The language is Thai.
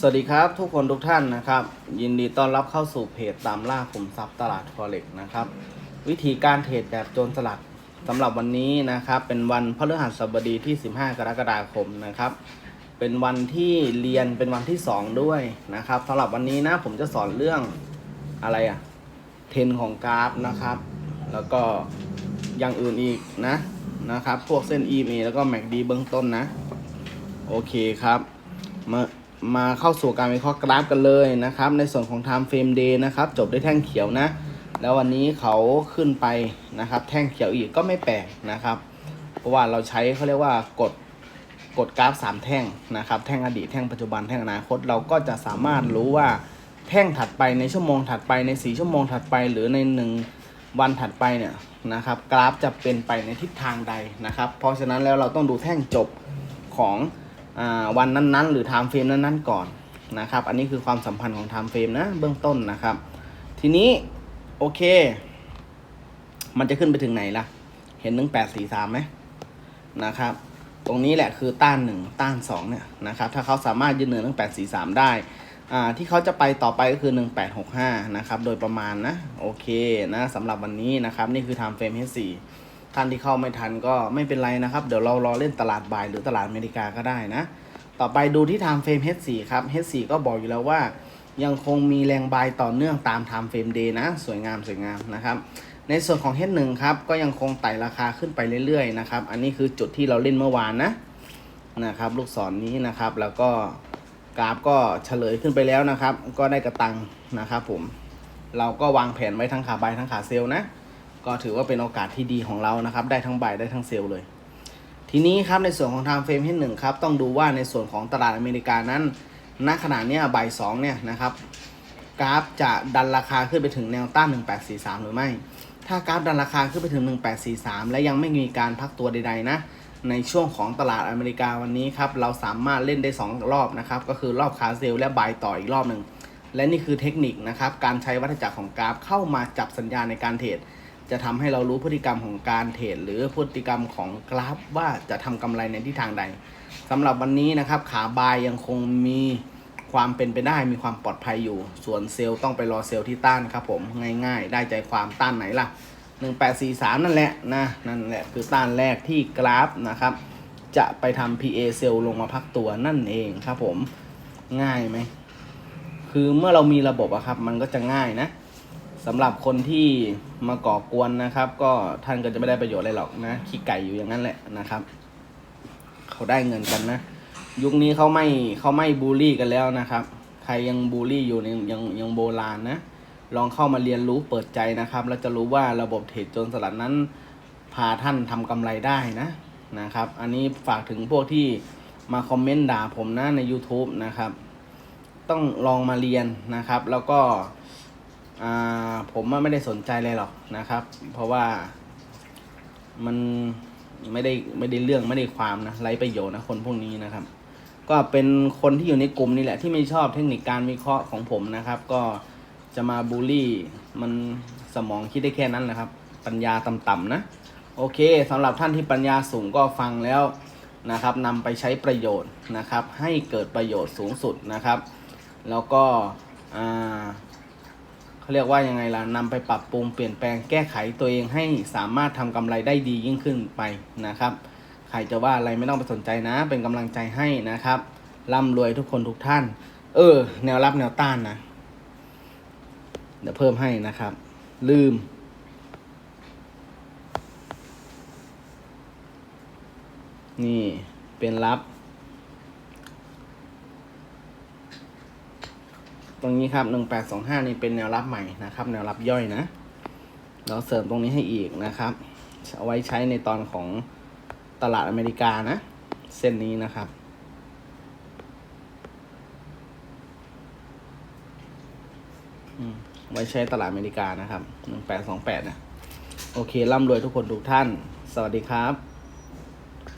สวัสดีครับทุกคนทุกท่านนะครับ ยินดีต้อนรับเข้าสู่เพจตามล่าขุมทรัพย์ตลาดฟอเร็กนะครับ วิธีการเทรดแบบโจรสลัดสำหรับวันนี้นะครับ เป็นวันพฤหัสบดีที่ 15 กรกฎาคมนะครับ เป็นวันที่เรียนเป็นวันที่ 2 ด้วยนะครับสำหรับวันนี้นะผมจะสอนเรื่องอะไรอะเทรนของกราฟนะครับ แล้วก็อย่างอื่นอีกนะนะครับ พวกเส้น EMA แล้วก็ MACD เบื้องต้นนะ โอเคครับมา มาเข้าสู่การวิเคราะห์กราฟกันเลยนะครับ ในส่วนของ time frame day นะครับ จบด้วยแท่งเขียวนะ แล้ววันนี้เขาขึ้นไปนะครับ แท่งเขียวอีกก็ไม่แปลกนะครับ เพราะว่าเราใช้เขาเรียกว่ากดกดกราฟ 3 แท่งนะครับ แท่งอดีตแท่งปัจจุบันแท่งอนาคตเราก็จะสามารถรู้ว่าแท่งถัดไปในชั่วโมงถัดไปใน 4 ชั่วโมงถัดไป หรือใน 1 วันถัดไปเนี่ยนะครับกราฟจะเป็นไปในทิศทางใดนะครับ เพราะฉะนั้นแล้วเราต้องดูแท่งจบของ วันนั้นๆ หรือ time frame นั้นๆก่อนนะครับ อันนี้คือความสัมพันธ์ของ time frame นะเบื้องต้นนะครับ ทีนี้โอเค มันจะขึ้นไปถึงไหนล่ะ เห็นหนึ่งแปดสี่สามไหมนะครับ ตรงนี้แหละคือต้านหนึ่งต้านสองเนี่ยนะครับ ถ้าเขาสามารถยืนเหนือหนึ่งแปดสี่สามได้อ่าที่เขาจะไปต่อไปก็คือหนึ่งแปดหกห้านะครับ โดยประมาณนะ โอเคนะสำหรับวันนี้นะครับ นี่คือ time frame H4 ท่านที่เข้าไม่ทันก็ไม่เป็นไรนะครับ เดี๋ยวเรารอเล่นตลาดบ่ายหรือตลาดอเมริกาก็ได้นะ ต่อไปดูที่ time frame H4 ครับ H4 ก็บอกอยู่แล้วว่า ยังคงมีแรงบายต่อเนื่องตาม time frame day นะ สวยงามสวยงามนะครับ ในส่วนของ H1 ครับก็ยังคงไต่ราคาขึ้นไปเรื่อยๆนะครับ อันนี้คือจุดที่เราเล่นเมื่อวานนะนะครับ ลูกศรนนี้นะครับ แล้วก็กราฟก็เฉลยขึ้นไปแล้วนะครับ ก็ได้กระตังนะครับ ผม เราก็วางแผนไว้ทั้งขาบายทั้งขาเซลนะ ก็ถือว่าเป็นโอกาสที่ดีของเรานะครับ ได้ทั้งบายได้ทั้งเซลล์เลย ทีนี้ครับในส่วนของ time frame ที่หนึ่งครับต้องดูว่าในส่วนของตลาดอเมริกานั้นณขณะนี้ยบ่ายสองเนี่ยนะครับกราฟจะดันราคาขึ้นไปถึงแนวต้าน 1843 หรือไม่ ถ้ากราฟดันราคาขึ้นไปถึง 1843 และยังไม่มีการพักตัวใดๆนะ ในช่วงของตลาดอเมริกาวันนี้ครับ เราสามารถเล่นได้ 2 รอบนะครับ ก็คือรอบขาเซลและบายต่ออีกรอบหนึ่ง และนี่คือเทคนิคนะครับ การใช้วัฏจักรของกราฟเข้ามาจับสัญญาณในการเทรด จะทำให้เรารู้พฤติกรรมของการเทรดหรือพฤติกรรมของกราฟว่าจะทำกำไรในทิศทางใดสำหรับวันนี้นะครับ ขาบายยังคงมีความเป็นไปได้มีความปลอดภัยอยู่ ส่วนเซลล์ต้องไปรอเซลล์ที่ต้านครับผมง่าย ๆ ได้ใจความต้านไหนล่ะ 1843 นั่นแหละนะนั่นแหละคือต้านแรกที่กราฟนะครับ จะไปทำ PA เซลล์ลงมาพักตัวนั่นเองครับผมง่ายไหมคือเมื่อเรามีระบบอะครับ มันก็จะง่ายนะ สำหรับคนที่มาก่อกวนนะครับ ก็ท่านก็จะไม่ได้ประโยชน์อะไรหรอกนะขี้ไก่อยู่อย่างนั้นแหละนะครับ เขาได้เงินกันนะ ยุคนี้เขาไม่เขาไม่บูลลี่กันแล้วนะครับ ใครยังบูลลี่อยู่เนี่ยยังยังโบราณนะ ลองเข้ามาเรียนรู้เปิดใจนะครับ แล้วจะรู้ว่าระบบเทรดโจรสลัดนั้น พาท่านทำกำไรได้นะนะครับ อันนี้ฝากถึงพวกที่มาคอมเมนต์ด่าผมนะใน YouTube นะครับ ต้องลองมาเรียนนะครับ แล้วก็ อ่าผมไม่ได้สนใจเลยหรอกนะครับ เพราะว่ามันไม่ได้ไม่ได้เรื่องไม่ได้ความนะไร้ประโยชน์นะคนพวกนี้นะครับ ก็เป็นคนที่อยู่ในกลุ่มนี่แหละที่ไม่ชอบเทคนิคการวิเคราะห์ของผมนะครับ ก็จะมาบูลลี่มันสมองคิดได้แค่นั้นแหละครับ ปัญญาต่ำๆนะ โอเคสำหรับท่านที่ปัญญาสูงก็ฟังแล้วนะครับนำไปใช้ประโยชน์นะครับ ให้เกิดประโยชน์สูงสุดนะครับ แล้วก็อ่า เขาเรียกว่ายังไงล่ะนำไปปรับปรุงเปลี่ยนแปลงแก้ไขตัวเองให้สามารถทำกำไรได้ดียิ่งขึ้นไปนะครับ ใครจะว่าอะไรไม่ต้องไปสนใจนะ เป็นกำลังใจให้นะครับร่ำรวยทุกคนทุกท่าน เออ แนวรับแนวต้านนะ เดี๋ยวเพิ่มให้นะครับ ลืม นี่เป็นรับ รงนี้ครับหนึ่งแปดสองห้านี่เป็นแนวรับใหม่นะครับ แนวรับย่อยนะ เราเสริมตรงนี้ให้อีกนะครับ เอาไว้ใช้ในตอนของตลาดอเมริกานะ เส้นนี้นะครับอืมไว้ใช้ตลาดอเมริกานะครับหนึ่งแปดสองแปดนะ โอเคร่ำรวยทุกคนทุกท่าน สวัสดีครับ